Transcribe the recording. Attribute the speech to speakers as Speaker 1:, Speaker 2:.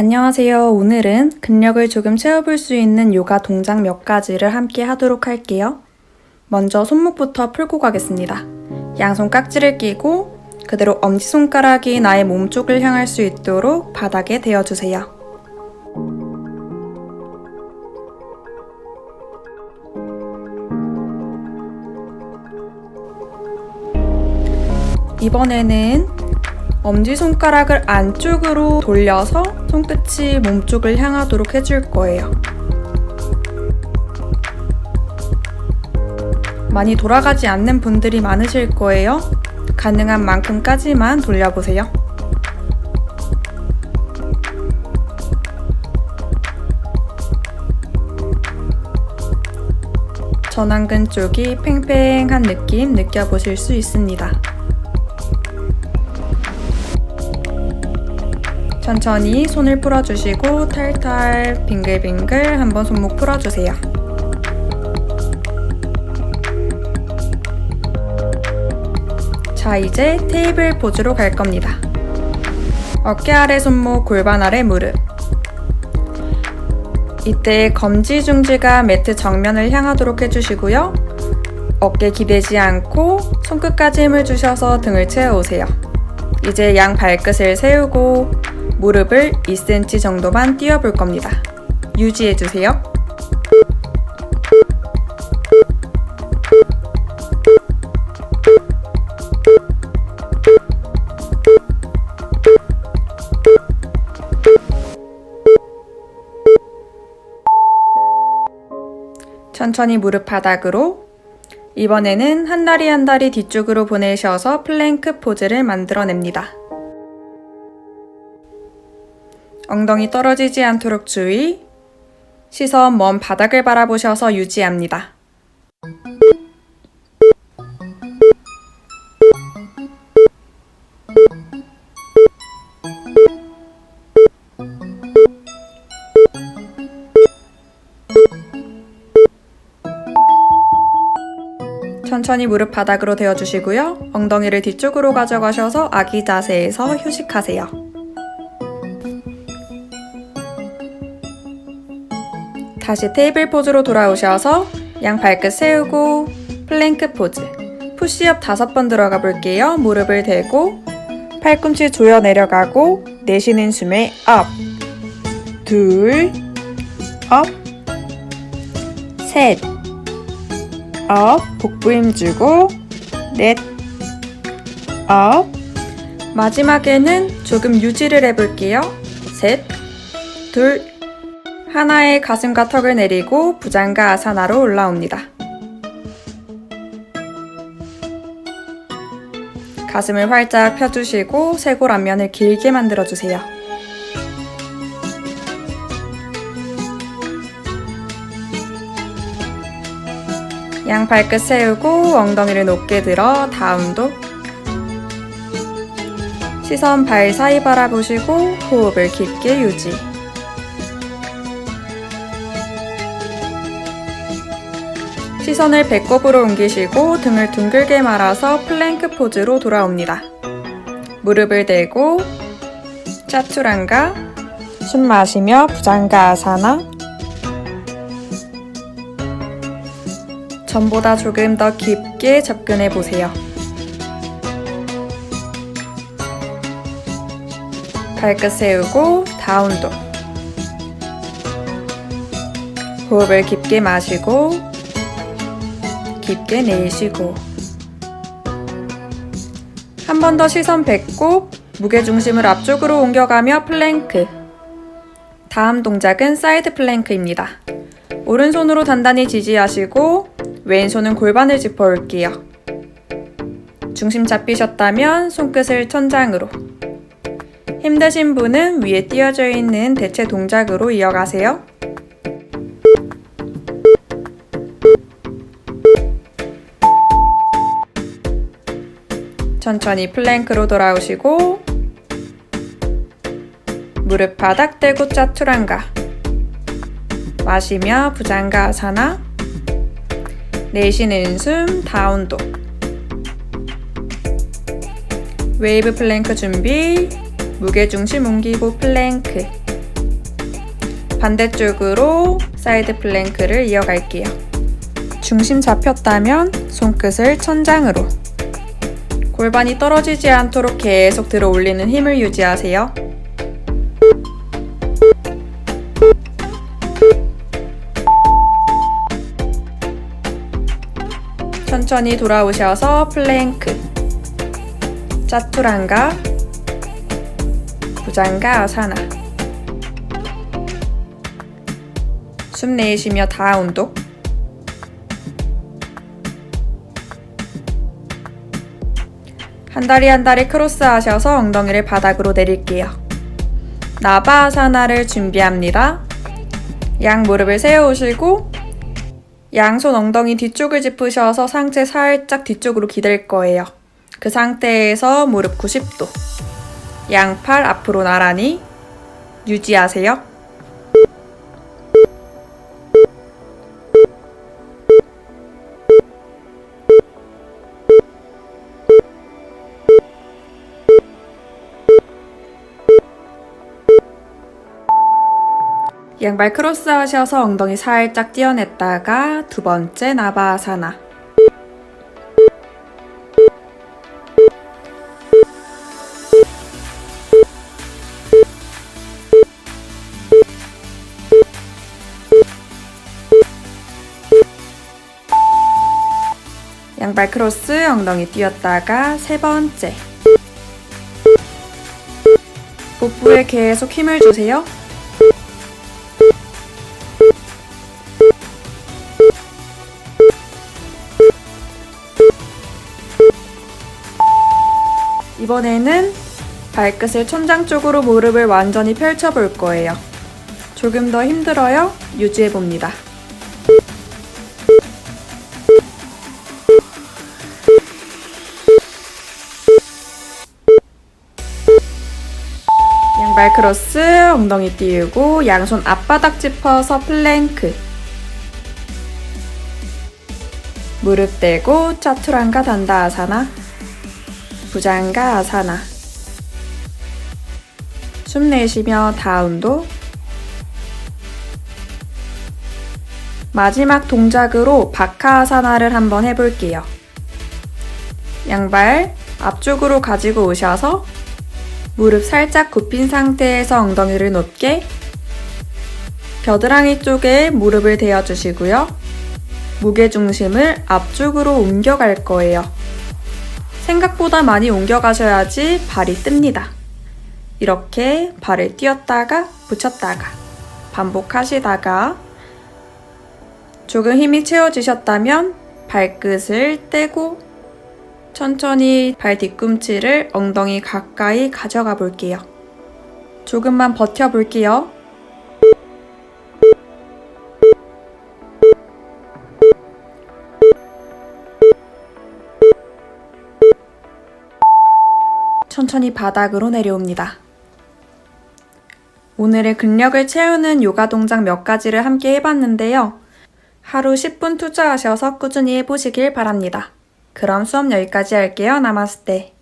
Speaker 1: 안녕하세요. 오늘은 근력을 조금 채워볼 수 있는 요가 동작 몇 가지를 함께 하도록 할게요. 먼저 손목부터 풀고 가겠습니다. 양손 깍지를 끼고 그대로 엄지손가락이 나의 몸 쪽을 향할 수 있도록 바닥에 대어주세요. 이번에는 엄지손가락을 안쪽으로 돌려서 손끝이 몸쪽을 향하도록 해줄 거예요. 많이 돌아가지 않는 분들이 많으실 거예요. 가능한 만큼까지만 돌려보세요. 전완근 쪽이 팽팽한 느낌 느껴보실 수 있습니다. 천천히 손을 풀어주시고 탈탈 빙글빙글 한번 손목 풀어주세요. 자, 이제 테이블 포즈로 갈 겁니다. 어깨 아래 손목, 골반 아래 무릎. 이때 검지 중지가 매트 정면을 향하도록 해주시고요. 어깨 기대지 않고 손끝까지 힘을 주셔서 등을 채워오세요. 이제 양 발끝을 세우고 무릎을 2cm 정도만 띄워볼 겁니다. 유지해주세요. 천천히 무릎 바닥으로 이번에는 한 다리 한 다리 뒤쪽으로 보내셔서 플랭크 포즈를 만들어냅니다. 엉덩이 떨어지지 않도록 주의. 시선 먼 바닥을 바라보셔서 유지합니다. 천천히 무릎 바닥으로 대어주시고요. 엉덩이를 뒤쪽으로 가져가셔서 아기 자세에서 휴식하세요. 다시 테이블 포즈로 돌아오셔서 양 발끝 세우고 플랭크 포즈 푸시업 다섯 번 들어가 볼게요. 무릎을 대고 팔꿈치 조여 내려가고 내쉬는 숨에 업, 둘, 업, 셋, 업, 복부 힘 주고 넷, 업. 마지막에는 조금 유지를 해 볼게요. 셋, 둘, 하나의 가슴과 턱을 내리고 부장과 아사나로 올라옵니다. 가슴을 활짝 펴주시고 쇄골 앞면을 길게 만들어주세요. 양 발끝 세우고 엉덩이를 높게 들어 다운도 시선 발 사이 바라보시고 호흡을 깊게 유지 시선을 배꼽으로 옮기시고 등을 둥글게 말아서 플랭크 포즈로 돌아옵니다. 무릎을 대고 차투란가 숨 마시며 부장가 아사나 전보다 조금 더 깊게 접근해 보세요. 발끝 세우고 다운도 호흡을 깊게 마시고 깊게 내쉬고 한 번 더 시선 배꼽 무게 중심을 앞쪽으로 옮겨가며 플랭크 다음 동작은 사이드 플랭크입니다. 오른손으로 단단히 지지하시고 왼손은 골반을 짚어 올게요. 중심 잡히셨다면 손끝을 천장으로 힘드신 분은 위에 띄어져 있는 대체 동작으로 이어가세요. 천천히 플랭크로 돌아오시고 무릎 바닥 대고 짜투란가. 마시며 부장가 아사나. 내쉬는 숨 다운도. 웨이브 플랭크 준비. 무게중심 옮기고 플랭크. 반대쪽으로 사이드 플랭크를 이어갈게요. 중심 잡혔다면 손끝을 천장으로. 골반이 떨어지지 않도록 계속 들어 올리는 힘을 유지하세요. 천천히 돌아오셔서 플랭크. 짜투란가, 부장가 아사나. 숨 내쉬며 다운독. 한 다리 한 다리 크로스 하셔서 엉덩이를 바닥으로 내릴게요. 나바아사나를 준비합니다. 양 무릎을 세우시고 양손 엉덩이 뒤쪽을 짚으셔서 상체 살짝 뒤쪽으로 기댈 거예요. 그 상태에서 무릎 90도. 양팔 앞으로 나란히 유지하세요. 양발 크로스 하셔서 엉덩이 살짝 띄어냈다가 두 번째 나바아사나. 양발 크로스 엉덩이 띄었다가 세 번째. 복부에 계속 힘을 주세요. 이번에는 발끝을 천장 쪽으로 무릎을 완전히 펼쳐 볼 거예요. 조금 더 힘들어요. 유지해 봅니다. 양발 크로스, 엉덩이 띄우고 양손 앞바닥 짚어서 플랭크. 무릎 대고 짜투란가 단다 아사나. 부장가 아사나. 숨 내쉬며 다운도. 마지막 동작으로 바카 아사나를 한번 해볼게요. 양발 앞쪽으로 가지고 오셔서 무릎 살짝 굽힌 상태에서 엉덩이를 높게 겨드랑이 쪽에 무릎을 대어주시고요. 무게중심을 앞쪽으로 옮겨갈 거예요. 생각보다 많이 옮겨가셔야지 발이 뜹니다. 이렇게 발을 띄었다가 붙였다가 반복하시다가 조금 힘이 채워지셨다면 발끝을 떼고 천천히 발 뒤꿈치를 엉덩이 가까이 가져가 볼게요. 조금만 버텨 볼게요. 천천히 바닥으로 내려옵니다. 오늘의 근력을 채우는 요가 동작 몇 가지를 함께 해봤는데요. 하루 10분 투자하셔서 꾸준히 해보시길 바랍니다. 그럼 수업 여기까지 할게요. 나마스테.